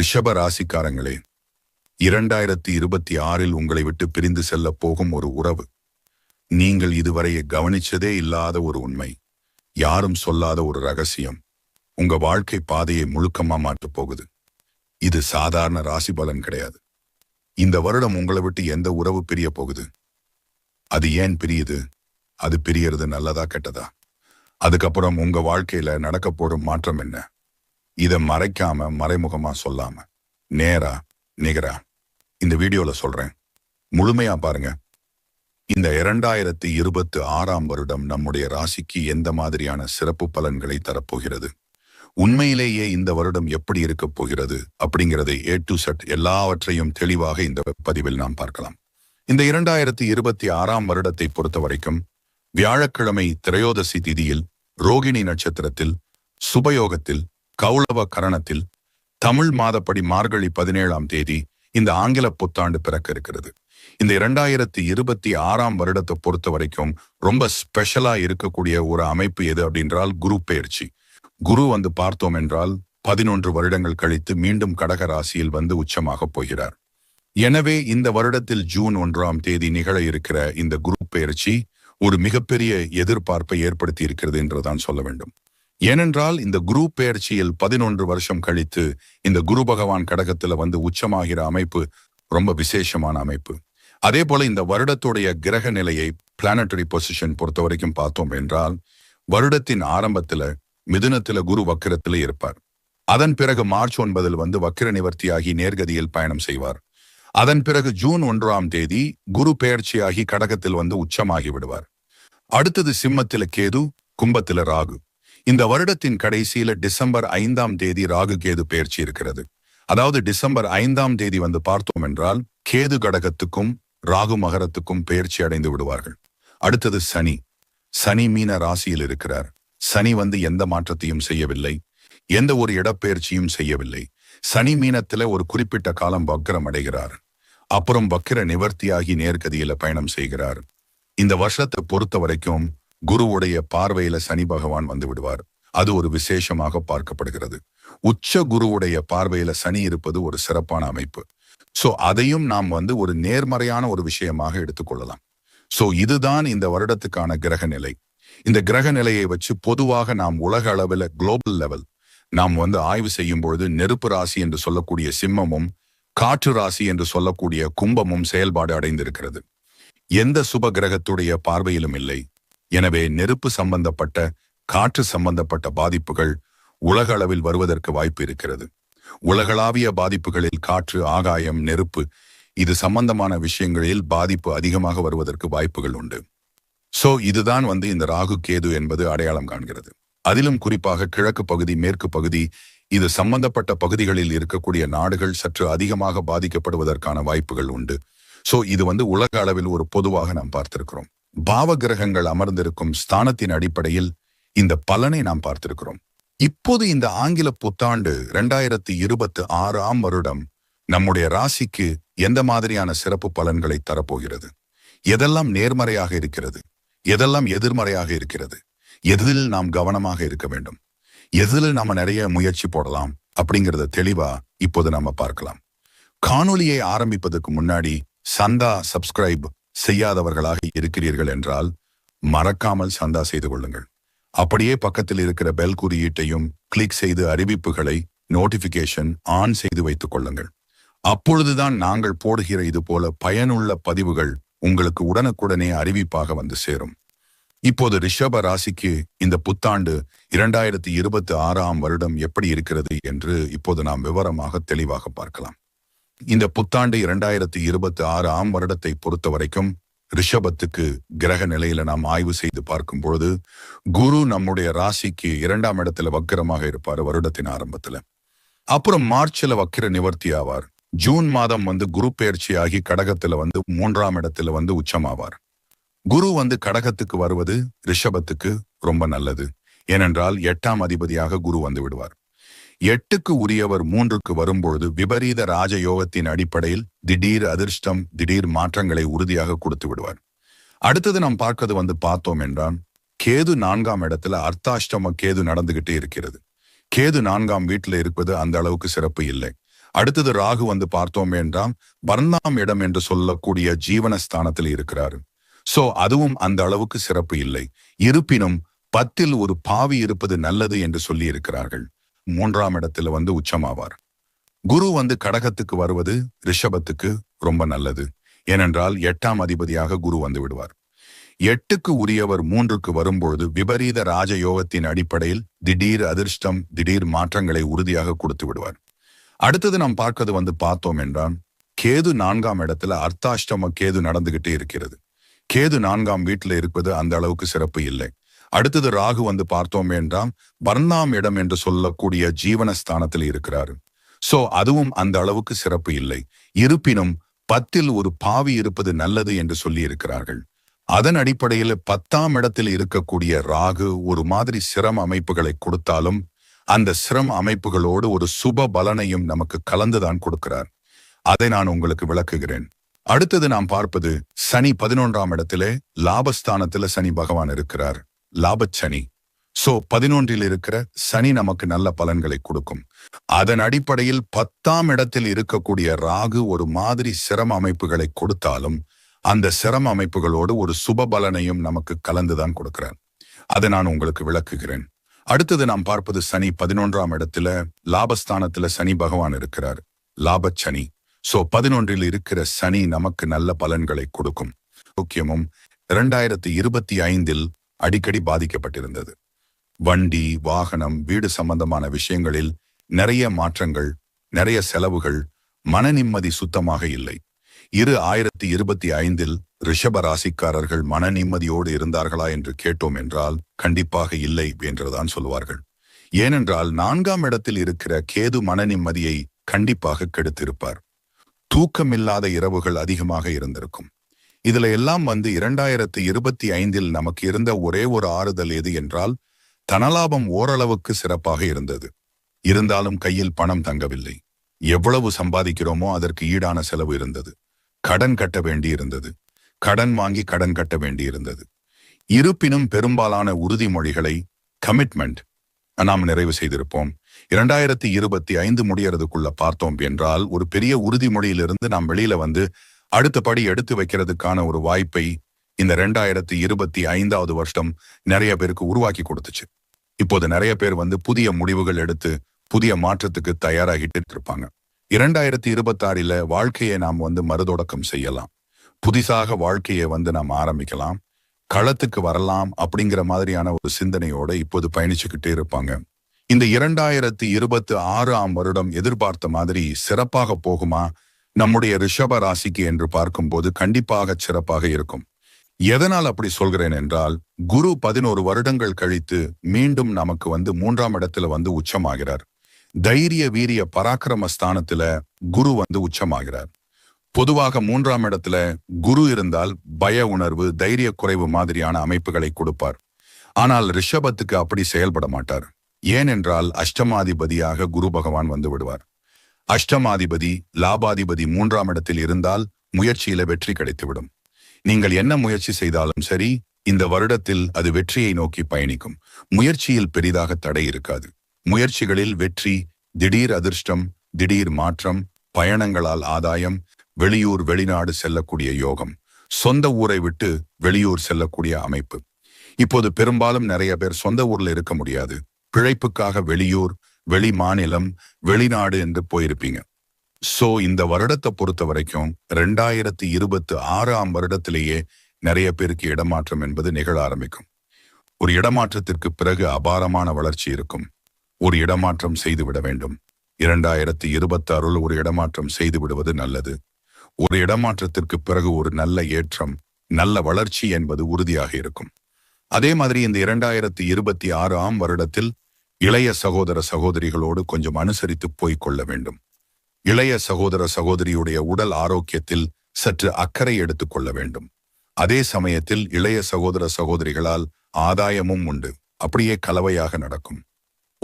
ரிஷப ராசிக்காரங்களே இரண்டாயிரத்தி இருபத்தி ஆறில் உங்களை விட்டு பிரிந்து செல்ல போகும் ஒரு உறவு. நீங்கள் இதுவரையை கவனிச்சதே இல்லாத ஒரு உண்மை. யாரும் சொல்லாத ஒரு ரகசியம். உங்க வாழ்க்கை பாதையை முழுக்கமா மாட்டப் போகுது. இது சாதாரண ராசி பலன் கிடையாது. இந்த வருடம் உங்களை விட்டு எந்த உறவு பிரிய போகுது? அது ஏன் பிரியுது? அது பிரியறது நல்லதா கெட்டதா? அதுக்கப்புறம் உங்க வாழ்க்கையில நடக்க போடும் மாற்றம் என்ன? இதை மறைக்காம மறைமுகமா சொல்லாம நேரா நிகரா இந்த வீடியோல சொல்றேன். முழுமையா பாருங்க. இந்த இரண்டாயிரத்தி இருபத்தி ஆறாம் வருடம் நம்முடைய ராசிக்கு எந்த மாதிரியான சிறப்பு பலன்களை தரப்போகிறது? உண்மையிலேயே இந்த வருடம் எப்படி இருக்கப் போகிறது? அப்படிங்கிறதை ஏ டு செட் எல்லாவற்றையும் தெளிவாக இந்த பதிவில் நாம் பார்க்கலாம். இந்த இரண்டாயிரத்தி இருபத்தி ஆறாம் வருடத்தை பொறுத்த வரைக்கும் வியாழக்கிழமை திரையோதசி திதியில் ரோகிணி நட்சத்திரத்தில் சுபயோகத்தில் கௌளவ கரணத்தில் தமிழ் மாதப்படி மார்கழி பதினேழாம் தேதி இந்த ஆங்கில புத்தாண்டு பிறக்க இருக்கிறது இந்த இரண்டாயிரத்தி இருபத்தி ஆறாம் வருடத்தை பொறுத்த வரைக்கும் ரொம்ப ஸ்பெஷலா இருக்கக்கூடிய ஒரு அமைப்பு எது அப்படின்றால் குரு பயிற்சி. குரு வந்து பார்த்தோம் என்றால் பதினொன்று வருடங்கள் கழித்து மீண்டும் கடக ராசியில் வந்து உச்சமாக போகிறார். எனவே இந்த வருடத்தில் ஜூன் ஒன்றாம் தேதி நிகழ இருக்கிற இந்த குரு பெயர்ச்சி ஒரு மிகப்பெரிய எதிர்பார்ப்பை ஏற்படுத்தி இருக்கிறது என்றுதான் சொல்ல வேண்டும். ஏனென்றால் இந்த குரு பெயர்ச்சியில் பதினொன்று வருஷம் கழித்து இந்த குரு பகவான் கடகத்துல வந்து உச்சமாகிற அமைப்பு ரொம்ப விசேஷமான அமைப்பு. அதே போல இந்த வருடத்துடைய கிரக நிலையை பிளானட்டரி பொசிஷன் பொறுத்த வரைக்கும் பார்த்தோம் என்றால் வருடத்தின் ஆரம்பத்துல மிதுனத்துல குரு வக்கிரத்துல இருப்பார். அதன் பிறகு மார்ச் ஒன்பதில் வந்து வக்கிர நிவர்த்தியாகி நேர்கதியில் பயணம் செய்வார். அதன் பிறகு ஜூன் ஒன்றாம் தேதி குரு பெயர்ச்சியாகி கடகத்தில் வந்து உச்சமாகி விடுவார். அடுத்தது சிம்மத்தில கேது கும்பத்தில ராகு. இந்த வருடத்தின் கடைசியில டிசம்பர் ஐந்தாம் தேதி ராகு கேது பயிற்சி இருக்கிறது. அதாவது டிசம்பர் ஐந்தாம் தேதி வந்து பார்த்தோம் என்றால் கேது கடகத்துக்கும் ராகு மகரத்துக்கும் பயிற்சி அடைந்து விடுவார்கள். அடுத்தது சனி. சனி மீன ராசியில் இருக்கிறார். சனி வந்து எந்த மாற்றத்தையும் செய்யவில்லை. எந்த ஒரு இடப்பெயர்ச்சியும் செய்யவில்லை. சனி மீனத்துல ஒரு குறிப்பிட்ட காலம் வக்கரம் அடைகிறார். அப்புறம் வக்கிர நிவர்த்தியாகி நேர்கதியில பயணம் செய்கிறார். இந்த வருஷத்தை பொறுத்த வரைக்கும் குருவுடைய பார்வையில சனி பகவான் வந்து விடுவார். அது ஒரு விசேஷமாக பார்க்கப்படுகிறது. உச்ச குருவுடைய பார்வையில சனி இருப்பது ஒரு சிறப்பான அமைப்பு. சோ அதையும் நாம் வந்து ஒரு நேர்மறையான ஒரு விஷயமாக எடுத்துக்கொள்ளலாம் சோ இதுதான் இந்த வருடத்துக்கான கிரக நிலை. இந்த கிரக நிலையை வச்சு பொதுவாக நாம் உலக அளவில் குளோபல் லெவல் நாம் வந்து ஆய்வு செய்யும் பொழுது நெருப்பு ராசி என்று சொல்லக்கூடிய சிம்மமும் காற்று ராசி என்று சொல்லக்கூடிய கும்பமும் செயல்பாடு அடைந்திருக்கிறது. எந்த சுப கிரகத்துடைய பார்வையிலும் இல்லை. எனவே நெருப்பு சம்பந்தப்பட்ட காற்று சம்பந்தப்பட்ட பாதிப்புகள் உலக அளவில் வருவதற்கு வாய்ப்பு இருக்கிறது. உலகளாவிய பாதிப்புகளில் காற்று ஆகாயம் நெருப்பு இது சம்பந்தமான விஷயங்களில் பாதிப்பு அதிகமாக வருவதற்கு வாய்ப்புகள் உண்டு. சோ இதுதான் வந்து இந்த ராகு கேது என்பது அடையாளம் காண்கிறது. அதிலும் குறிப்பாக கிழக்கு பகுதி மேற்கு பகுதி இது சம்பந்தப்பட்ட பகுதிகளில் இருக்கக்கூடிய நாடுகள் சற்று அதிகமாக பாதிக்கப்படுவதற்கான வாய்ப்புகள் உண்டு. சோ இது வந்து உலக அளவில் ஒரு பொதுவாக நாம் பார்த்திருக்கிறோம். பாவ கிரகங்கள் அமர்ந்திருக்கும் ஸ்தானத்தின் அடிப்படையில் இந்த பலனை நாம் பார்த்திருக்கிறோம். இப்போது இந்த ஆங்கில புத்தாண்டு இரண்டாயிரத்தி இருபத்தி ஆறாம் வருடம் நம்முடைய ராசிக்கு எந்த மாதிரியான சிறப்பு பலன்களை தரப்போகிறது? எதெல்லாம் நேர்மறையாக இருக்கிறது? எதெல்லாம் எதிர்மறையாக இருக்கிறது? எதில் நாம் கவனமாக இருக்க வேண்டும்? எதில் நாம நிறைய முயற்சி போடலாம்? அப்படிங்கிறத தெளிவா இப்போது நாம பார்க்கலாம். காணொலியை ஆரம்பிப்பதற்கு முன்னாடி சந்தா சப்ஸ்கிரைப் செய்யாதவர்களாக இருக்கிறீர்கள் என்றால் மறக்காமல் சந்தா செய்து கொள்ளுங்கள். அப்படியே பக்கத்தில் இருக்கிற பெல் குறியீட்டையும் கிளிக் செய்து அறிவிப்புகளை நோட்டிபிகேஷன் ஆன் செய்து வைத்துக் கொள்ளுங்கள். அப்பொழுதுதான் நாங்கள் போடுகிற இது போல பயனுள்ள பதிவுகள் உங்களுக்கு உடனுக்குடனே அறிவிப்பாக வந்து சேரும். இப்போது ரிஷப ராசிக்கு இந்த புத்தாண்டு இரண்டாயிரத்தி இருபத்தி ஆறாம் வருடம் எப்படி இருக்கிறது என்று இப்போது நாம் விவரமாக தெளிவாக பார்க்கலாம். இந்த புத்தாண்டு இரண்டாயிரத்தி இருபத்தி ஆறு ஆம் வருடத்தை பொறுத்த வரைக்கும் ரிஷபத்துக்கு கிரக நிலையில நாம் ஆய்வு செய்து பார்க்கும் பொழுது குரு நம்முடைய ராசிக்கு இரண்டாம் இடத்துல வக்கரமாக இருப்பார் வருடத்தின் ஆரம்பத்துல. அப்புறம் மார்ச்ல வக்கிர நிவர்த்தி ஆவார். ஜூன் மாதம் வந்து குரு பெயர்ச்சியாகி கடகத்துல வந்து மூன்றாம் இடத்துல வந்து உச்சமாவார். குரு வந்து கடகத்துக்கு வருவது ரிஷபத்துக்கு ரொம்ப நல்லது. ஏனென்றால் எட்டாம் அதிபதியாக குரு வந்து விடுவார். எட்டுக்கு உரியவர் மூன்றுக்கு வரும்பொழுது விபரீத ராஜயோகத்தின் அடிப்படையில் திடீர் அதிர்ஷ்டம் திடீர் மாற்றங்களை உறுதியாக கொடுத்து விடுவார். அடுத்தது நாம் பார்க்கது வந்து பார்த்தோம் என்றால் கேது நான்காம் இடத்துல அர்த்தாஷ்டம கேது நடந்துகிட்டே இருக்கிறது. கேது நான்காம் வீட்டில் இருப்பது அந்த அளவுக்கு சிறப்பு இல்லை. அடுத்தது ராகு வந்து பார்த்தோம் என்றால் பர்ணாம் இடம் என்று சொல்லக்கூடிய ஜீவனஸ்தானத்தில் இருக்கிறாரு. சோ அதுவும் அந்த அளவுக்கு சிறப்பு இல்லை. இருப்பினும் பத்தில் ஒரு பாவி இருப்பது நல்லது என்று சொல்லி இருக்கிறார்கள் மூன்றாம் இடத்துல வந்து உச்சமாவார். குரு வந்து கடகத்துக்கு வருவது ரிஷபத்துக்கு ரொம்ப நல்லது. ஏனென்றால் எட்டாம் அதிபதியாக குரு வந்து விடுவார். எட்டுக்கு உரியவர் மூன்றுக்கு வரும்பொழுது விபரீத ராஜயோகத்தின் அடிப்படையில் திடீர் அதிர்ஷ்டம் திடீர் மாற்றங்களை உறுதியாக கொடுத்து விடுவார். அடுத்தது நாம் பார்க்கது வந்து பார்த்தோம் என்றால் கேது நான்காம் இடத்துல அர்த்தாஷ்டம கேது நடந்துகிட்டே இருக்கிறது. கேது நான்காம் வீட்டில் இருப்பது அந்த அளவுக்கு சிறப்பு இல்லை. அடுத்தது ராகு வந்து பார்த்தோம் என்றால் பர்ணாம் இடம் என்று சொல்லக்கூடிய ஜீவனஸ்தானத்தில் இருக்கிறாரு. சோ அதுவும் அந்த அளவுக்கு சிறப்பு இல்லை. இருப்பினும் பத்தில் ஒரு பாவி இருப்பது நல்லது என்று சொல்லி இருக்கிறார்கள். அதன் அடிப்படையில் பத்தாம் இடத்தில் இருக்கக்கூடிய ராகு ஒரு மாதிரி சிரம அமைப்புகளை கொடுத்தாலும் அந்த சிரம அமைப்புகளோடு ஒரு சுப பலனையும் நமக்கு கலந்துதான் கொடுக்கிறார். அதை நான் உங்களுக்கு விளக்குகிறேன். அடுத்தது நாம் பார்ப்பது சனி பதினொன்றாம் இடத்திலே லாபஸ்தானத்தில் சனி பகவான் இருக்கிறார். லாபச்சனி. சோ பதினொன்றில் இருக்கிற சனி நமக்கு நல்ல பலன்களை கொடுக்கும். அதன் அடிப்படையில் பத்தாம் இடத்தில் இருக்கக்கூடிய ராகு ஒரு மாதிரி சிரம அமைப்புகளை கொடுத்தாலும் அந்த சிரம அமைப்புகளோடு ஒரு சுப பலனையும் நமக்கு கலந்துதான் கொடுக்கிறார். அதை நான் உங்களுக்கு விளக்குகிறேன். அடுத்தது நாம் பார்ப்பது சனி பதினொன்றாம் இடத்துல லாபஸ்தானத்துல சனி பகவான் இருக்கிறார். லாபச்சனி. சோ பதினொன்றில் இருக்கிற சனி நமக்கு நல்ல பலன்களை கொடுக்கும். முக்கியமும் இரண்டாயிரத்தி இருபத்தி ஐந்தில் அடிக்கடி பாதிக்கப்பட்டிருந்தது. வண்டி வாகனம் வீடு சம்பந்தமான விஷயங்களில் நிறைய மாற்றங்கள் நிறைய செலவுகள் மன நிம்மதி சுத்தமாக இல்லை. இரு ஆயிரத்தி இருபத்தி ஐந்தில் ரிஷப ராசிக்காரர்கள் மன நிம்மதியோடு இருந்தார்களா என்று கேட்டோம் என்றால் கண்டிப்பாக இல்லை என்றுதான் சொல்லுவார்கள். ஏனென்றால் நான்காம் இடத்தில் இருக்கிற கேது மன நிம்மதியை கண்டிப்பாக கெடுத்திருப்பார். தூக்கமில்லாத இரவுகள் அதிகமாக இருந்திருக்கும். இதுல எல்லாம் வந்து இரண்டாயிரத்தி இருபத்தி ஐந்தில் நமக்கு இருந்த ஒரே ஒரு ஆறுதல் எது என்றால் தனலாபம் ஓரளவுக்கு சிறப்பாக இருந்தது. இருந்தாலும் கையில் பணம் தங்கவில்லை. எவ்வளவு சம்பாதிக்கிறோமோ அதற்கு ஈடான செலவு இருந்தது. கடன் கட்ட வேண்டி இருந்தது கடன் வாங்கி கடன் கட்ட வேண்டியிருந்தது. இருப்பினும் பெரும்பாலான உறுதிமொழிகளை கமிட்மெண்ட் நாம் நிறைவு செய்திருப்போம். இரண்டாயிரத்தி இருபத்தி ஐந்து முடியறதுக்குள்ள பார்த்தோம் என்றால் ஒரு பெரிய உறுதிமொழியிலிருந்து நாம் வெளியில வந்து அடுத்த படி எடுத்து வைக்கிறதுக்கான ஒரு வாய்ப்பை இந்த ரெண்டாயிரத்தி இருபத்தி ஐந்தாவது வருஷம் நிறைய பேருக்கு உருவாக்கி கொடுத்துச்சு. இப்போது நிறைய பேர் வந்து புதிய முடிவுகள் எடுத்து புதிய மாற்றத்துக்கு தயாராகிட்டு இருப்பாங்க. இரண்டாயிரத்தி இருபத்தாறில வாழ்க்கையை நாம் வந்து மறுதொடக்கம் செய்யலாம். புதிசாக வாழ்க்கையை வந்து நாம் ஆரம்பிக்கலாம். களத்துக்கு வரலாம் அப்படிங்கிற மாதிரியான ஒரு சிந்தனையோட இப்போது பயணிச்சுக்கிட்டே இருப்பாங்க. இந்த இரண்டாயிரத்தி இருபத்தி ஆறாம் வருடம் எதிர்பார்த்த மாதிரி சிறப்பாக போகுமா? நம்முடைய ரிஷப ராசிக்கு என்று பார்க்கும்போது கண்டிப்பாக சிறப்பாக இருக்கும். எதனால் அப்படி சொல்கிறேன் என்றால் குரு பதினோரு வருடங்கள் கழித்து மீண்டும் நமக்கு வந்து மூன்றாம் இடத்துல வந்து உச்சமாகிறார். தைரிய வீரிய பராக்கிரம ஸ்தானத்துல குரு வந்து உச்சமாகிறார். பொதுவாக மூன்றாம் இடத்துல குரு இருந்தால் பய உணர்வு தைரிய குறைவு மாதிரியான அமைப்புகளை கொடுப்பார். ஆனால் ரிஷபத்துக்கு அப்படி செயல்பட மாட்டார். ஏனென்றால் அஷ்டமாதிபதியாக குரு பகவான் வந்து விடுவார். அஷ்டமாதிபதி லாபாதிபதி மூன்றாம் இடத்தில் இருந்தால் முயற்சியில வெற்றி கிடைத்துவிடும். நீங்கள் என்ன முயற்சி செய்தாலும் சரி இந்த வருடத்தில் அது வெற்றியை நோக்கி பயணிக்கும். முயற்சியில் பெரிதாக தடை இருக்காது. முயற்சிகளில் வெற்றி திடீர் அதிர்ஷ்டம் திடீர் மாற்றம் பயணங்களால் ஆதாயம் வெளியூர் வெளிநாடு செல்லக்கூடிய யோகம். சொந்த ஊரை விட்டு வெளியூர் செல்லக்கூடிய அமைப்பு. இப்போது பெரும்பாலும் நிறைய பேர் சொந்த ஊர்ல இருக்க முடியாது. பிழைப்புக்காக வெளியூர் வெளி மாநிலம் வெளிநாடு என்று போயிருப்பீங்க. சோ இந்த வருடத்தை பொறுத்த வரைக்கும் ரெண்டாயிரத்தி இருபத்தி ஆறாம் வருடத்திலேயே நிறைய பேருக்கு இடமாற்றம் என்பது நிகழ ஆரம்பிக்கும். ஒரு இடமாற்றத்திற்கு பிறகு அபாரமான வளர்ச்சி இருக்கும். ஒரு இடமாற்றம் செய்து விட வேண்டும். இரண்டாயிரத்தி இருபத்தி ஒரு இடமாற்றம் செய்து விடுவது நல்லது. ஒரு இடமாற்றத்திற்கு பிறகு ஒரு நல்ல ஏற்றம் நல்ல வளர்ச்சி என்பது உறுதியாக இருக்கும். அதே மாதிரி இந்த இரண்டாயிரத்தி இருபத்தி ஆறு ஆம் வருடத்தில் இளைய சகோதர சகோதரிகளோடு கொஞ்சம் அனுசரித்து போய்க் கொள்ள வேண்டும். இளைய சகோதர சகோதரியுடைய உடல் ஆரோக்கியத்தில் சற்று அக்கறை எடுத்துக் கொள்ள வேண்டும். அதே சமயத்தில் இளைய சகோதர சகோதரிகளால் ஆதாயமும் உண்டு. அப்படியே கலவையாக நடக்கும்.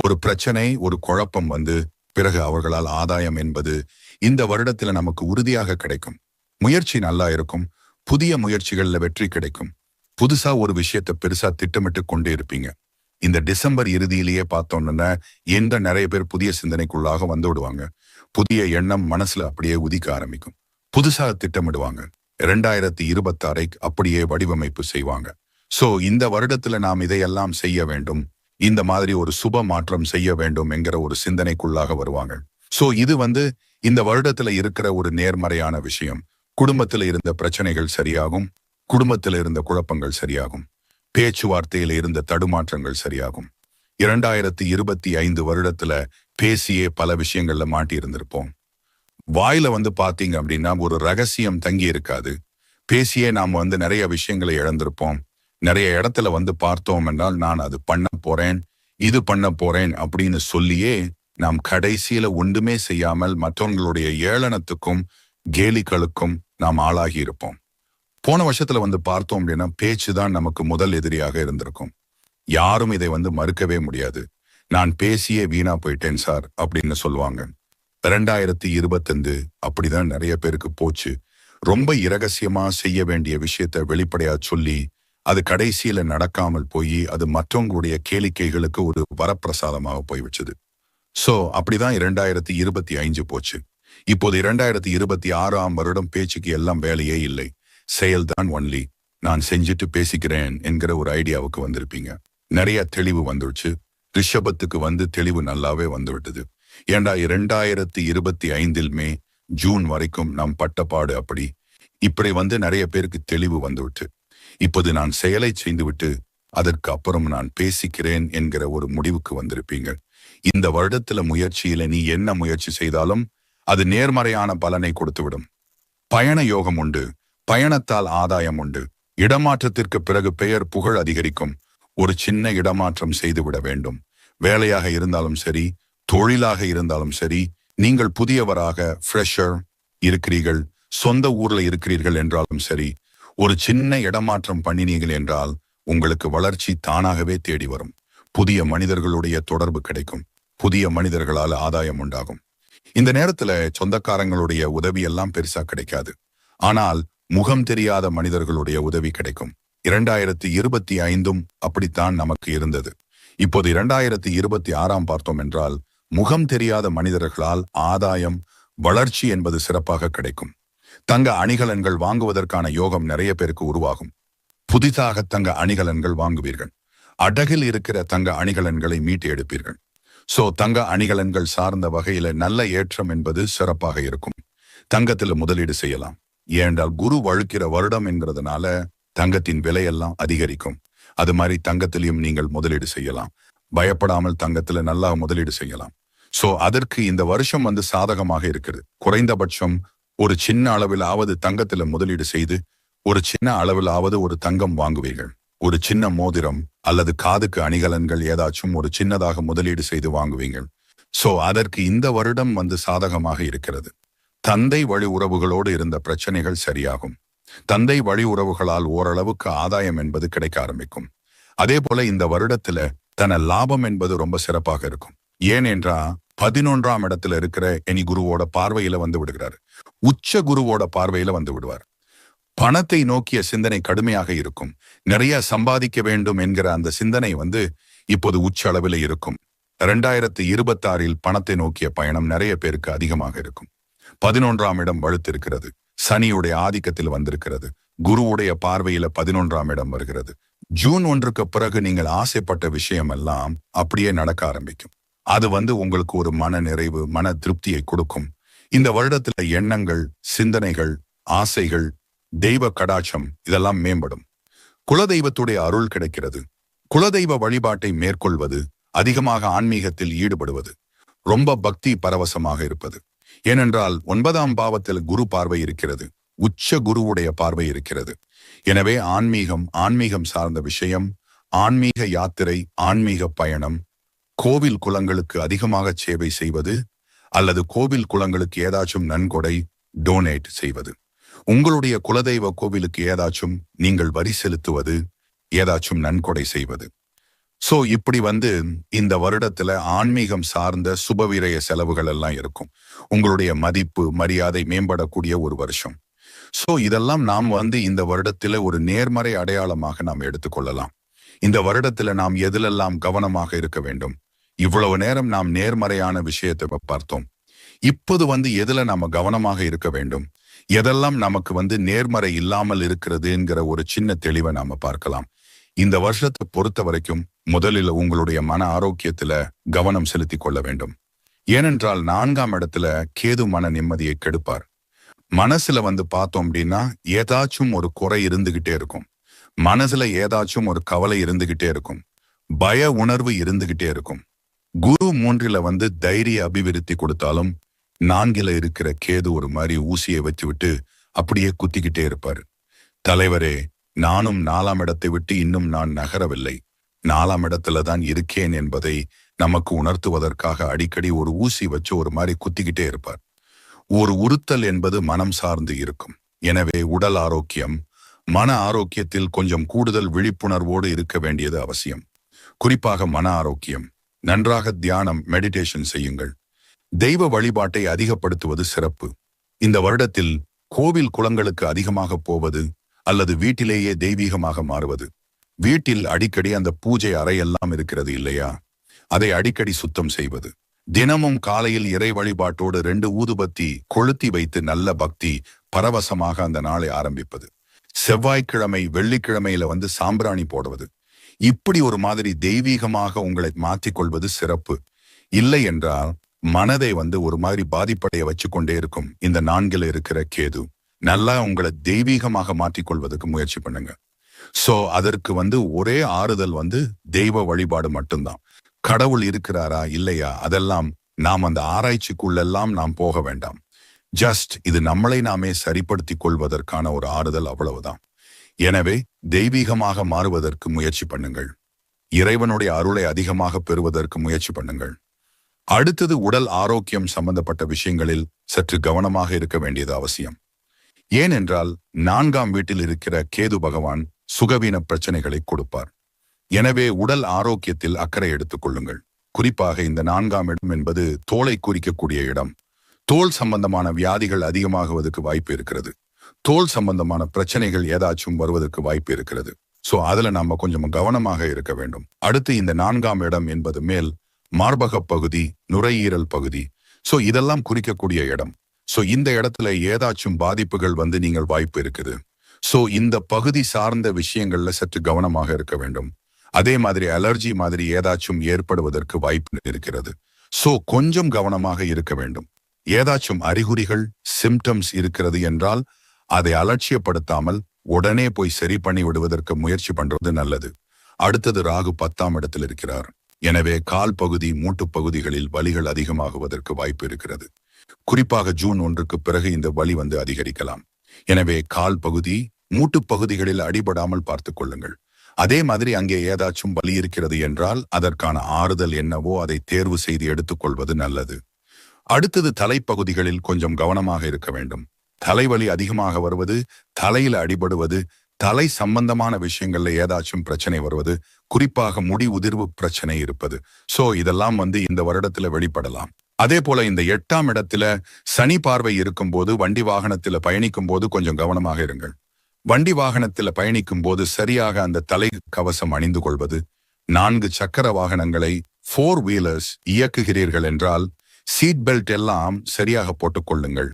ஒரு பிரச்சனை ஒரு குழப்பம் வந்து பிறகு அவர்களால் ஆதாயம் என்பது இந்த வருடத்தில் நமக்கு உறுதியாக கிடைக்கும். முயற்சி நல்லா இருக்கும். புதிய முயற்சிகள்ல வெற்றி கிடைக்கும். புதுசா ஒரு விஷயத்தை பெருசா திட்டமிட்டு கொண்டே இருப்பீங்க. இந்த டிசம்பர் இறுதியிலேயே பார்த்தோன்னா எந்த நிறைய பேர் புதிய சிந்தனைக்குள்ளாக வந்து விடுவாங்க. புதிய எண்ணம் மனசுல அப்படியே உதிக்க ஆரம்பிக்கும். புதுசா திட்டமிடுவாங்க. இரண்டாயிரத்தி இருபத்தாறை அப்படியே வடிவமைப்பு செய்வாங்க. சோ இந்த வருடத்துல நாம் இதையெல்லாம் செய்ய வேண்டும். இந்த மாதிரி ஒரு சுப மாற்றம் செய்ய வேண்டும் என்கிற ஒரு சிந்தனைக்குள்ளாக வருவாங்க. சோ இது வந்து இந்த வருடத்துல இருக்கிற ஒரு நேர்மறையான விஷயம். குடும்பத்துல இருந்த பிரச்சனைகள் சரியாகும். குடும்பத்துல இருந்த குழப்பங்கள் சரியாகும். பேச்சுவார்த்தையில் இருந்த தடுமாற்றங்கள் சரியாகும். இரண்டாயிரத்தி இருபத்தி ஐந்து வருடத்துல பேசியே பல விஷயங்கள்ல மாட்டி இருந்திருப்போம் வாயில வந்து பாத்தீங்க அப்படின்னா ஒரு ரகசியம் தங்கி இருக்காது. பேசியே நாம் வந்து நிறைய விஷயங்களை இழந்திருப்போம். நிறைய இடத்துல வந்து பார்த்தோம் என்றால் நான் அது பண்ண போறேன் இது பண்ண போறேன் அப்படின்னு சொல்லியே நாம் கடைசியில ஒன்றுமே செய்யாமல் மற்றவங்களுடைய ஏளனத்துக்கும் கேலிகளுக்கும் நாம் ஆளாகி இருப்போம். போன வருஷத்துல வந்து பார்த்தோம் அப்படின்னா பேச்சு தான் நமக்கு முதல் எதிரியாக இருந்திருக்கும். யாரும் இதை வந்து மறுக்கவே முடியாது. நான் பேசியே வீணா போயிட்டேன் சார் அப்படின்னு சொல்லுவாங்க. ரெண்டாயிரத்தி இருபத்தஞ்சு அப்படிதான் நிறைய பேருக்கு போச்சு. ரொம்ப இரகசியமா செய்ய வேண்டிய விஷயத்த வெளிப்படையா சொல்லி அது கடைசியில நடக்காமல் போய் அது மற்றவங்களுடைய கேளிக்கைகளுக்கு ஒரு வரப்பிரசாதமாக போய் வச்சது சோ அப்படிதான் இரண்டாயிரத்தி இருபத்தி ஐந்து போச்சு. இப்போது இரண்டாயிரத்தி இருபத்தி ஆறாம் வருடம் பேச்சுக்கு எல்லாம் வேலையே இல்லை. செயல்தான் ஒன்லி நான் செஞ்சுட்டு பேசிக்கிறேன் என்கிற ஒரு ஐடியாவுக்கு வந்திருப்பீங்க. நிறைய தெளிவு வந்துடுச்சு. ரிஷபத்துக்கு வந்து தெளிவு நல்லாவே வந்துவிட்டது. ஏண்டா இரண்டாயிரத்தி இருபத்தி ஐந்தில் மே ஜூன் வரைக்கும் நாம் பட்டப்பாடு அப்படி. இப்படி வந்து நிறைய பேருக்கு தெளிவு வந்துவிட்டு. இப்போது நான் செயலை செய்துவிட்டு அதற்கு அப்புறம் நான் பேசிக்கிறேன் என்கிற ஒரு முடிவுக்கு வந்திருப்பீங்க. இந்த வருடத்துல முயற்சியில நீ என்ன முயற்சி செய்தாலும் அது நேர்மறையான பலனை கொடுத்துவிடும். பயண யோகம் உண்டு. பயணத்தால் ஆதாயம் உண்டு. இடமாற்றத்திற்கு பிறகு பெயர் புகழ் அதிகரிக்கும். ஒரு சின்ன இடமாற்றம் செய்துவிட வேண்டும். வேலையாக இருந்தாலும் சரி தொழிலாக இருந்தாலும் சரி நீங்கள் புதியவராக ஃப்ரெஷர் இருக்கிறீர்கள் சொந்த ஊர்ல இருக்கிறீர்கள் என்றாலும் சரி ஒரு சின்ன இடமாற்றம் பண்ணினீர்கள் என்றால் உங்களுக்கு வளர்ச்சி தானாகவே தேடி வரும். புதிய மனிதர்களுடைய தொடர்பு கிடைக்கும். புதிய மனிதர்களால் ஆதாயம் உண்டாகும். இந்த நேரத்துல சொந்தக்காரங்களுடைய உதவி எல்லாம் பெருசா கிடைக்காது. ஆனால் முகம் தெரியாத மனிதர்களுடைய உதவி கிடைக்கும். இரண்டாயிரத்தி இருபத்தி ஐந்தும் அப்படித்தான் நமக்கு இருந்தது. இப்போது இரண்டாயிரத்தி இருபத்தி ஆறாம் பார்த்தோம் என்றால் முகம் தெரியாத மனிதர்களால் ஆதாயம் வளர்ச்சி என்பது சிறப்பாக கிடைக்கும். தங்க அணிகலன்கள் வாங்குவதற்கான யோகம் நிறைய பேருக்கு உருவாகும். புதிதாக தங்க அணிகலன்கள் வாங்குவீர்கள். அடகில் இருக்கிற தங்க அணிகலன்களை மீட்டு எடுப்பீர்கள். சோ தங்க அணிகலன்கள் சார்ந்த வகையில நல்ல ஏற்றம் என்பது சிறப்பாக இருக்கும். தங்கத்தில் முதலீடு செய்யலாம். ஏனென்றால் குரு வழுக்கிற வருடம் என்கிறதுனால தங்கத்தின் விலையெல்லாம் அதிகரிக்கும். அது மாதிரி தங்கத்திலையும் நீங்கள் முதலீடு செய்யலாம். பயப்படாமல் தங்கத்துல நல்லா முதலீடு செய்யலாம். சோ அதற்கு இந்த வருஷம் வந்து சாதகமாக இருக்குது. குறைந்தபட்சம் ஒரு சின்ன அளவிலாவது தங்கத்துல முதலீடு செய்து ஒரு சின்ன அளவிலாவது ஒரு தங்கம் வாங்குவீர்கள். ஒரு சின்ன மோதிரம் அல்லது காதுக்கு அணிகலன்கள் ஏதாச்சும் ஒரு சின்னதாக முதலீடு செய்து வாங்குவீங்கள் சோ அதற்கு இந்த வருடம் வந்து சாதகமாக இருக்கிறது. தந்தை வழி உறவுகளோடு இருந்த பிரச்சனைகள் சரியாகும். தந்தை வழி உறவுகளால் ஓரளவுக்கு ஆதாயம் என்பது கிடைக்க ஆரம்பிக்கும். அதே போல இந்த வருடத்துல தன லாபம் என்பது ரொம்ப சிறப்பாக இருக்கும். ஏனென்றா பதினொன்றாம் இடத்துல இருக்கிற எனி குருவோட பார்வையில வந்து விடுகிறார். உச்ச குருவோட பார்வையில வந்து விடுவார். பணத்தை நோக்கிய சிந்தனை கடுமையாக இருக்கும். நிறைய சம்பாதிக்க வேண்டும் என்கிற அந்த சிந்தனை வந்து இப்போது உச்ச அளவில் இருக்கும். இரண்டாயிரத்தி இருபத்தாறில் பணத்தை நோக்கிய பயணம் நிறைய பேருக்கு அதிகமாக இருக்கும். பதினொன்றாம் இடம் வலுத்திருக்கிறது. சனியுடைய ஆதிக்கத்தில் வந்திருக்கிறது. குருவுடைய பார்வையில பதினொன்றாம் இடம் வருகிறது. ஜூன் ஒன்றுக்கு பிறகு நீங்கள் ஆசைப்பட்ட விஷயம் எல்லாம் அப்படியே நடக்க ஆரம்பிக்கும். அது வந்து உங்களுக்கு ஒரு மன நிறைவு மன திருப்தியை கொடுக்கும். இந்த வருடத்துல எண்ணங்கள் சிந்தனைகள் ஆசைகள் தெய்வ கடாட்சம் இதெல்லாம் மேம்படும். குலதெய்வத்துடைய அருள் கிடைக்கிறது. குலதெய்வ வழிபாட்டை மேற்கொள்வது அதிகமாக ஆன்மீகத்தில் ஈடுபடுவது ரொம்ப பக்தி பரவசமாக இருப்பது. ஏனென்றால் ஒன்பதாம் பாவத்தில் குரு பார்வை இருக்கிறது. உச்ச குருவுடைய பார்வை இருக்கிறது. எனவே ஆன்மீகம் ஆன்மீகம் சார்ந்த விஷயம் ஆன்மீக யாத்திரை ஆன்மீக பயணம் கோவில் குலங்களுக்கு அதிகமாக சேவை செய்வது அல்லது கோவில் குலங்களுக்கு ஏதாச்சும் நன்கொடை டோனேட் செய்வது. உங்களுடைய குலதெய்வ கோவிலுக்கு ஏதாச்சும் நீங்கள் வரி செலுத்துவது ஏதாச்சும் நன்கொடை செய்வது. சோ இப்படி வந்து இந்த வருடத்துல ஆன்மீகம் சார்ந்த சுபவிரய செலவுகள் எல்லாம் இருக்கும். உங்களுடைய மதிப்பு மரியாதை மேம்படக்கூடிய ஒரு வருஷம். சோ இதெல்லாம் நாம் வந்து இந்த வருடத்துல ஒரு நேர்மறை அடையாளமாக நாம் எடுத்துக்கொள்ளலாம். இந்த வருடத்துல நாம் எதிலெல்லாம் கவனமாக இருக்க வேண்டும்? இவ்வளவு நேரம் நாம் நேர்மறையான விஷயத்தை பார்த்தோம். இப்போது வந்து எதுல நாம கவனமாக இருக்க வேண்டும்? எதெல்லாம் நமக்கு வந்து நேர்மறை இல்லாமல் இருக்கிறதுங்கிற ஒரு சின்ன தெளிவை நாம பார்க்கலாம். இந்த வருஷத்தை பொறுத்த வரைக்கும் முதலில் உங்களுடைய மன ஆரோக்கியத்துல கவனம் செலுத்தி கொள்ள வேண்டும். ஏனென்றால் நான்காம் இடத்துல கேது மன நிம்மதியை கெடுப்பார். மனசுல வந்து பார்த்தோம் அப்படின்னா ஏதாச்சும் ஒரு குறை இருந்துகிட்டே இருக்கும். மனசுல ஏதாச்சும் ஒரு கவலை இருந்துகிட்டே இருக்கும். பய உணர்வு இருந்துகிட்டே இருக்கும். குரு மூன்றில வந்து தைரிய அபிவிருத்தி கொடுத்தாலும் நான்கில இருக்கிற கேது ஒரு மாதிரி ஊசியை வச்சு விட்டு அப்படியே குத்திக்கிட்டே இருப்பாரு. தலைவரே நானும் நாலாம் இடத்தை விட்டு இன்னும் நான் நகரவில்லை. நாலாம் இடத்துல தான் இருக்கேன் என்பதை நமக்கு உணர்த்துவதற்காக அடிக்கடி ஒரு ஊசி வச்சு ஒரு மாதிரி குத்திக்கிட்டே இருப்பார். ஒரு உறுத்தல் என்பது மனம் சார்ந்து இருக்கும். எனவே உடல் ஆரோக்கியம் மன ஆரோக்கியத்தில் கொஞ்சம் கூடுதல் விழிப்புணர்வோடு இருக்க வேண்டியது அவசியம். குறிப்பாக மன ஆரோக்கியம். நன்றாக தியானம் மெடிடேஷன் செய்யுங்கள். தெய்வ வழிபாட்டை அதிகப்படுத்துவது சிறப்பு. இந்த வருடத்தில் கோவில் குளங்களுக்கு அதிகமாக போவது அல்லது வீட்டிலேயே தெய்வீகமாக மாறுவது. வீட்டில் அடிக்கடி அந்த பூஜை அறையெல்லாம் இருக்கிறது இல்லையா? அதை அடிக்கடி சுத்தம் செய்வது. தினமும் காலையில் இறை வழிபாட்டோடு ரெண்டு ஊதுபத்தி கொளுத்தி வைத்து நல்ல பக்தி பரவசமாக அந்த நாளை ஆரம்பிப்பது. செவ்வாய்க்கிழமை வெள்ளிக்கிழமையில வந்து சாம்பிராணி போடுவது. இப்படி ஒரு மாதிரி தெய்வீகமாக உங்களை மாற்றிக்கொள்வது சிறப்பு. இல்லை என்றால் மனதை வந்து ஒரு மாதிரி பாதிப்படைய வச்சு கொண்டே இருக்கும் இந்த நான்கில் இருக்கிற கேது. நல்லா உங்களை தெய்வீகமாக மாற்றிக்கொள்வதற்கு முயற்சி பண்ணுங்க. சோ அதற்கு வந்து ஒரே ஆறுதல் வந்து தெய்வ வழிபாடு மட்டும்தான். கடவுள் இருக்கிறாரா இல்லையா? அதெல்லாம் நாம் அந்த ஆராய்ச்சிக்குள்ளெல்லாம் நாம் போக வேண்டாம். ஜஸ்ட் இது நம்மளை நாமே சரிப்படுத்திக் கொள்வதற்கான ஒரு ஆறுதல் அவ்வளவுதான். எனவே தெய்வீகமாக மாறுவதற்கு முயற்சி பண்ணுங்கள். இறைவனுடைய அருளை அதிகமாக பெறுவதற்கு முயற்சி பண்ணுங்கள். அடுத்தது உடல் ஆரோக்கியம் சம்பந்தப்பட்ட விஷயங்களில் சற்று கவனமாக இருக்க வேண்டியது அவசியம். ஏனென்றால் நான்காம் வீட்டில் இருக்கிற கேது பகவான் சுகவீன பிரச்சனைகளை கொடுப்பார். எனவே உடல் ஆரோக்கியத்தில் அக்கறை எடுத்துக் கொள்ளுங்கள். குறிப்பாக இந்த நான்காம் இடம் என்பது தோலை குறிக்கக்கூடிய இடம். தோல் சம்பந்தமான வியாதிகள் அதிகமாகுவதற்கு வாய்ப்பு இருக்கிறது. தோல் சம்பந்தமான பிரச்சனைகள் ஏதாச்சும் வருவதற்கு வாய்ப்பு இருக்கிறது. சோ அதுல நாம கொஞ்சம் கவனமாக இருக்க வேண்டும். அடுத்து இந்த நான்காம் இடம் என்பது மேல் மார்பக பகுதி நுரையீரல் பகுதி. சோ இதெல்லாம் குறிக்கக்கூடிய இடம். சோ இந்த இடத்துல ஏதாச்சும் பாதிப்புகள் வந்து நீங்கள் வாய்ப்பு இருக்குது. சோ இந்த பகுதி சார்ந்த விஷயங்கள்ல சற்று கவனமாக இருக்க வேண்டும். அதே மாதிரி அலர்ஜி மாதிரி ஏதாச்சும் ஏற்படுவதற்கு வாய்ப்பு இருக்கிறது. சோ கொஞ்சம் கவனமாக இருக்க வேண்டும். ஏதாச்சும் அறிகுறிகள் சிம்டம்ஸ் இருக்கிறது என்றால் அதை அலட்சியப்படுத்தாமல் உடனே போய் சரி பண்ணி விடுவதற்கு முயற்சி பண்றது நல்லது. அடுத்தது ராகு பத்தாம் இடத்தில் இருக்கிறார். எனவே கால் பகுதி மூட்டு பகுதிகளில் வலிகள் அதிகமாகுவதற்கு வாய்ப்பு இருக்கிறது. குறிப்பாக ஜூன் ஒன்றுக்கு பிறகு இந்த வலி வந்து அதிகரிக்கலாம். எனவே கால் பகுதி மூட்டுப் பகுதிகளில் அடிபடாமல் பார்த்துக் கொள்ளுங்கள். அதே மாதிரி அங்கே ஏதாச்சும் வலி இருக்கிறது என்றால் அதற்கான ஆறுதல் என்னவோ அதை தேர்வு செய்து எடுத்துக்கொள்வது நல்லது. அடுத்தது தலைப்பகுதிகளில் கொஞ்சம் கவனமாக இருக்க வேண்டும். தலைவலி அதிகமாக வருவது தலையில அடிபடுவது தலை சம்பந்தமான விஷயங்கள்ல ஏதாச்சும் பிரச்சனை வருவது குறிப்பாக முடி உதிர்வு பிரச்சனை இருப்பது. சோ இதெல்லாம் வந்து இந்த வருடத்துல வெளிப்படலாம். அதே போல இந்த எட்டாம் இடத்துல சனி பார்வை இருக்கும்போது வண்டி வாகனத்துல பயணிக்கும் போது கொஞ்சம் கவனமாக இருங்கள். வண்டி வாகனத்துல பயணிக்கும் போது சரியாக அந்த தலை கவசம் அணிந்து கொள்வது நான்கு சக்கர வாகனங்களை ஃபோர் வீலர்ஸ் இயக்குகிறீர்கள் என்றால் சீட் பெல்ட் எல்லாம் சரியாக போட்டுக்கொள்ளுங்கள்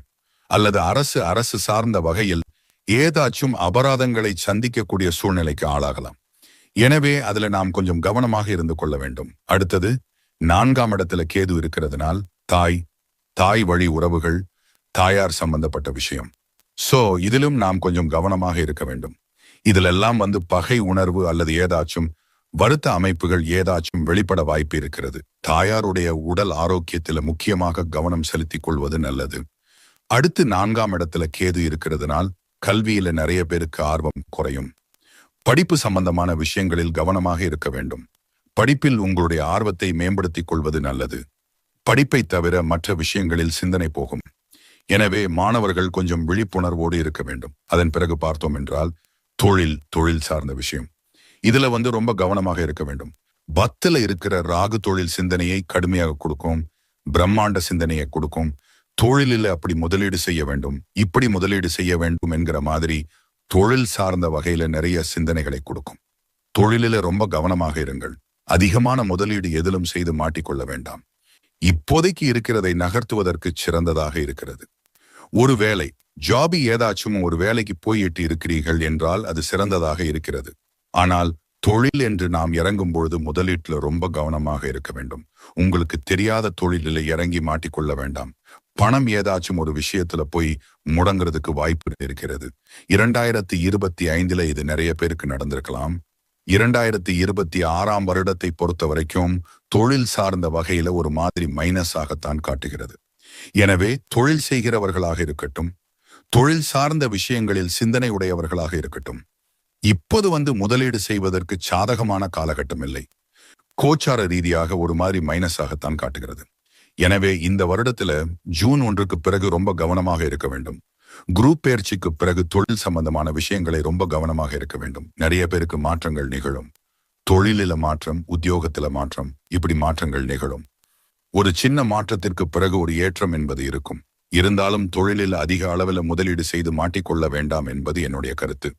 அல்லது அரசு அரசு சார்ந்த வகையில் ஏதாச்சும் அபராதங்களை சந்திக்கக்கூடிய சூழ்நிலைக்கு ஆளாகலாம். எனவே அதுல நாம் கொஞ்சம் கவனமாக இருந்து கொள்ள வேண்டும். அடுத்தது நான்காம் இடத்துல கேது இருக்கிறதுனால் தாய் தாய் வழி உறவுகள் தாயார் சம்பந்தப்பட்ட விஷயம். சோ இதிலும் நாம் கொஞ்சம் கவனமாக இருக்க வேண்டும். இதிலெல்லாம் வந்து பகை உணர்வு அல்லது ஏதாச்சும் வருத்த அமைப்புகள் ஏதாச்சும் வெளிப்பட வாய்ப்பு இருக்கிறது. தாயாருடைய உடல் ஆரோக்கியத்தில் முக்கியமாக கவனம் செலுத்திக் கொள்வது நல்லது. அடுத்து நான்காம் இடத்துல கேது இருக்கிறதுனால் கல்வியில நிறைய பேருக்கு ஆர்வம் குறையும். படிப்பு சம்பந்தமான விஷயங்களில் கவனமாக இருக்க வேண்டும். படிப்பில் உங்களுடைய ஆர்வத்தை மேம்படுத்திக் கொள்வது நல்லது. படிப்பை தவிர மற்ற விஷயங்களில் சிந்தனை போகும். எனவே மாணவர்கள் கொஞ்சம் விழிப்புணர்வோடு இருக்க வேண்டும். அதன் பிறகு பார்த்தோம் என்றால் தொழில் தொழில் சார்ந்த விஷயம். இதுல வந்து ரொம்ப கவனமாக இருக்க வேண்டும். பத்துல இருக்கிற ராகு தொழில் சிந்தனையை கடுமையாக கொடுக்கும். பிரம்மாண்ட சிந்தனையை கொடுக்கும். தொழிலில் அப்படி முதலீடு செய்ய வேண்டும். இப்படி முதலீடு செய்ய வேண்டும் என்கிற மாதிரி தொழில் சார்ந்த வகையில நிறைய சிந்தனைகளை கொடுக்கும். தொழிலில ரொம்ப கவனமாக இருங்கள். அதிகமான முதலீடு எதிலும் செய்து மாட்டிக்கொள்ள வேண்டாம். இப்போதைக்கு இருக்கிறதை நகர்த்துவதற்கு சிறந்ததாக இருக்கிறது. ஒருவேளை ஜாபி ஏதாச்சும் ஒரு வேலைக்கு போயிட்டு இருக்கிறீர்கள் என்றால் அது சிறந்ததாக இருக்கிறது. ஆனால் தொழில் என்று நாம் இறங்கும் பொழுது முதலீட்டுல ரொம்ப கவனமாக இருக்க வேண்டும். உங்களுக்கு தெரியாத தொழிலில் இறங்கி மாட்டிக்கொள்ள வேண்டாம். பணம் ஏதாச்சும் ஒரு விஷயத்துல போய் முடங்குறதுக்கு வாய்ப்பு இருக்கிறது. இரண்டாயிரத்தி இருபத்தி ஐந்துல இது நிறைய பேருக்கு நடந்திருக்கலாம். இரண்டாயிரத்தி இருபத்தி ஆறாம் வருடத்தை பொறுத்த வரைக்கும் தொழில் சார்ந்த வகையில ஒரு மாதிரி மைனஸாகத்தான் காட்டுகிறது. எனவே தொழில் செய்கிறவர்களாக இருக்கட்டும் தொழில் சார்ந்த விஷயங்களில் சிந்தனை உடையவர்களாக இருக்கட்டும் இப்போது வந்து முதலீடு செய்வதற்கு சாதகமான காலகட்டம் இல்லை. கோச்சார ரீதியாக ஒரு மாதிரி மைனஸாகத்தான் காட்டுகிறது. எனவே இந்த வருடத்துல ஜூன் ஒன்றுக்கு பிறகு ரொம்ப கவனமாக இருக்க வேண்டும். குரூப் பயிற்சிக்கு பிறகு தொழில் சம்பந்தமான விஷயங்களை ரொம்ப கவனமாக இருக்க வேண்டும். நிறைய பேருக்கு மாற்றங்கள் நிகழும். தொழிலில மாற்றம் உத்தியோகத்தில மாற்றம் இப்படி மாற்றங்கள் நிகழும். ஒரு சின்ன மாற்றத்திற்கு பிறகு ஒரு ஏற்றம் என்பது இருக்கும். இருந்தாலும் தொழிலில் அதிக அளவில் முதலீடு செய்து மாட்டிக்கொள்ள வேண்டாம் என்பது என்னுடைய கருத்து.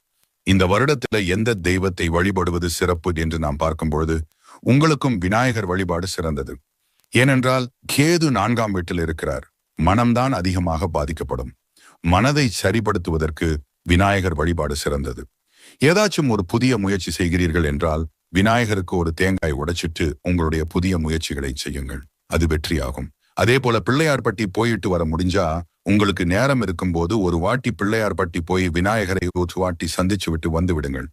இந்த வருடத்துல எந்த தெய்வத்தை வழிபடுவது சிறப்பு என்று நாம் பார்க்கும் பொழுது உங்களுக்கும் விநாயகர் வழிபாடு சிறந்தது. ஏனென்றால் கேது நான்காம் வீட்டில் இருக்கிறார். மனம்தான் அதிகமாக பாதிக்கப்படும். மனதை சரிப்படுத்துவதற்கு விநாயகர் வழிபாடு சிறந்தது. ஏதாச்சும் ஒரு புதிய முயற்சி செய்கிறீர்கள் என்றால் விநாயகருக்கு ஒரு தேங்காய் உடைச்சிட்டு உங்களுடைய புதிய முயற்சிகளை செய்யுங்கள். அது வெற்றியாகும். அதே போல பிள்ளையார்பட்டி போயிட்டு வர முடிஞ்சா உங்களுக்கு நேரம் இருக்கும்போது ஒரு வாட்டி பிள்ளையார்பட்டி போய் விநாயகரை ஒரு வாட்டி சந்திச்சு விட்டு வந்து விடுங்கள்.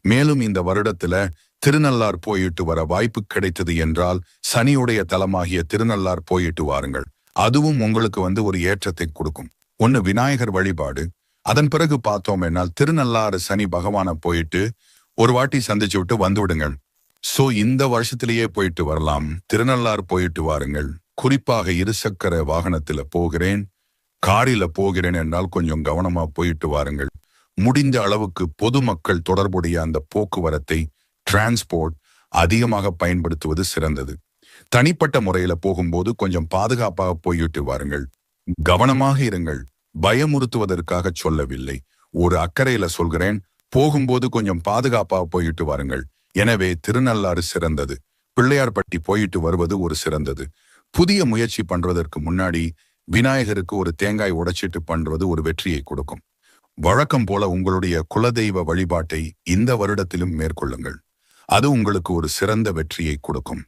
மேலும் இந்த வருடத்துல திருநள்ளார் போயிட்டு வர வாய்ப்பு கிடைத்தது என்றால் சனியுடைய தலமாகிய திருநள்ளார் போயிட்டு வாருங்கள். அதுவும் உங்களுக்கு வந்து ஒரு ஏற்றத்தை கொடுக்கும். ஒன்னு விநாயகர் வழிபாடு. அதன் பிறகு பார்த்தோம் என்னால் திருநள்ளாறு சனி பகவானை போயிட்டு ஒரு வாட்டி சந்திச்சு விட்டு வந்து விடுங்கள். சோ இந்த வருஷத்திலேயே போயிட்டு வரலாம். திருநள்ளாறு போயிட்டு வாருங்கள். குறிப்பாக இருசக்கர வாகனத்துல போகிறேன். காரில போகிறேன் என்றால் கொஞ்சம் கவனமா போயிட்டு வாருங்கள். முடிந்த அளவுக்கு பொதுமக்கள் தொடர்புடைய அந்த போக்குவரத்தை டிரான்ஸ்போர்ட் அதிகமாக பயன்படுத்துவது சிறந்தது. தனிப்பட்ட முறையில போகும்போது கொஞ்சம் பாதுகாப்பாக போயிட்டு வாருங்கள். கவனமாக இருங்கள். பயமுறுத்துவதற்காக சொல்லவில்லை. ஒரு அக்கறையில சொல்கிறேன். போகும்போது கொஞ்சம் பாதுகாப்பாக போயிட்டு வாருங்கள். எனவே திருநள்ளாறு சிறந்தது. பிள்ளையார்பட்டி போயிட்டு வருவது ஒரு சிறந்தது. புதிய முயற்சி பண்றதற்கு முன்னாடி விநாயகருக்கு ஒரு தேங்காய் உடைச்சிட்டு பண்றது ஒரு வெற்றியை கொடுக்கும். வழக்கம் போல உங்களுடைய குலதெய்வ வழிபாட்டை இந்த வருடத்திலும் மேற்கொள்ளுங்கள். அது உங்களுக்கு ஒரு சிறந்த வெற்றியை கொடுக்கும்.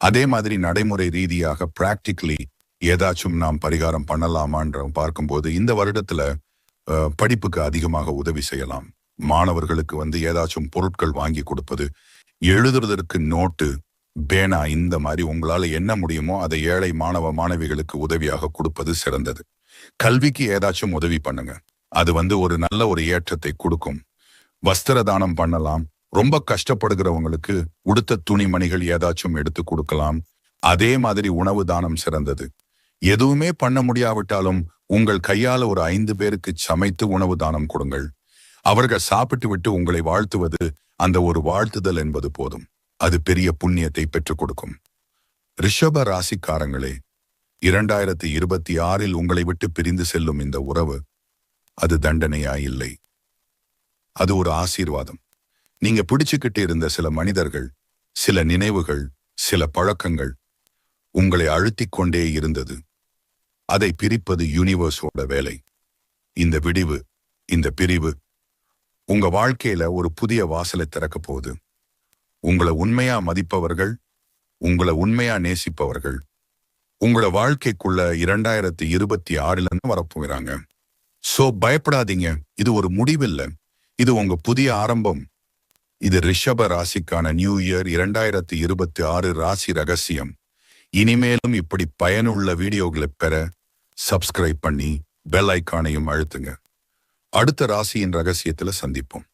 அதே மாதிரி நடைமுறை ரீதியாக பிராக்டிக்கலி ஏதாச்சும் நாம் பரிகாரம் பண்ணலாமான்ற பார்க்கும்போது இந்த வருடத்துல படிப்புக்கு அதிகமாக உதவி செய்யலாம். மாணவர்களுக்கு வந்து ஏதாச்சும் பொருட்கள் வாங்கி கொடுப்பது எழுதுறதற்கு நோட்டு பேனா இந்த மாதிரி உங்களால என்ன முடியுமோ அதை ஏழை மாணவ மாணவிகளுக்கு உதவியாக கொடுப்பது சிறந்தது. கல்விக்கு ஏதாச்சும் உதவி பண்ணுங்க. அது வந்து ஒரு நல்ல ஒரு ஏற்றத்தை கொடுக்கும். வஸ்திர தானம் பண்ணலாம். ரொம்ப கஷ்டப்படுகிறவங்களுக்கு உடுத்த துணிமணிகள் ஏதாச்சும் எடுத்து கொடுக்கலாம். அதே மாதிரி உணவு தானம் சிறந்தது. எதுவுமே பண்ண முடியாவிட்டாலும் உங்கள் கையால ஒரு ஐந்து பேருக்கு சமைத்து உணவு தானம் கொடுங்கள். அவர்கள் சாப்பிட்டு விட்டு உங்களை வாழ்த்துவது அந்த ஒரு வாழ்த்துதல் என்பது போதும். அது பெரிய புண்ணியத்தை பெற்றுக் கொடுக்கும். ரிஷப ராசிக்காரங்களே இரண்டாயிரத்தி இருபத்தி ஆறில் உங்களை விட்டு பிரிந்து செல்லும் இந்த உறவு அது தண்டனையா இல்லை? அது ஒரு ஆசீர்வாதம். நீங்க பிடிச்சுக்கிட்டு இருந்த சில மனிதர்கள் சில நினைவுகள் சில பழக்கங்கள் உங்களை அழுத்திக் கொண்டே இருந்தது. அதை பிரிப்பது யூனிவர்ஸோட வேலை. இந்த விடிவு இந்த பிரிவு உங்க வாழ்க்கையில ஒரு புதிய வாசலை திறக்க போகுது. உங்களை உண்மையா மதிப்பவர்கள் உங்களை உண்மையா நேசிப்பவர்கள். உங்களோட வாழ்க்கைக்குள்ள இரண்டாயிரத்தி இருபத்தி ஆறுல இருந்து வரப்போகிறாங்க சோ பயப்படாதீங்க. இது ஒரு முடிவில்லை. இது உங்க புதிய ஆரம்பம். இது ரிஷப ராசிக்கான நியூ இயர் இரண்டாயிரத்தி இருபத்தி ஆறு ராசி ரகசியம். இனிமேலும் இப்படி பயனுள்ள வீடியோகளை பெற சப்ஸ்கிரைப் பண்ணி பெல் ஐக்கானையும் அழுத்துங்க. அடுத்த ராசியின் ரகசியத்துல சந்திப்போம்.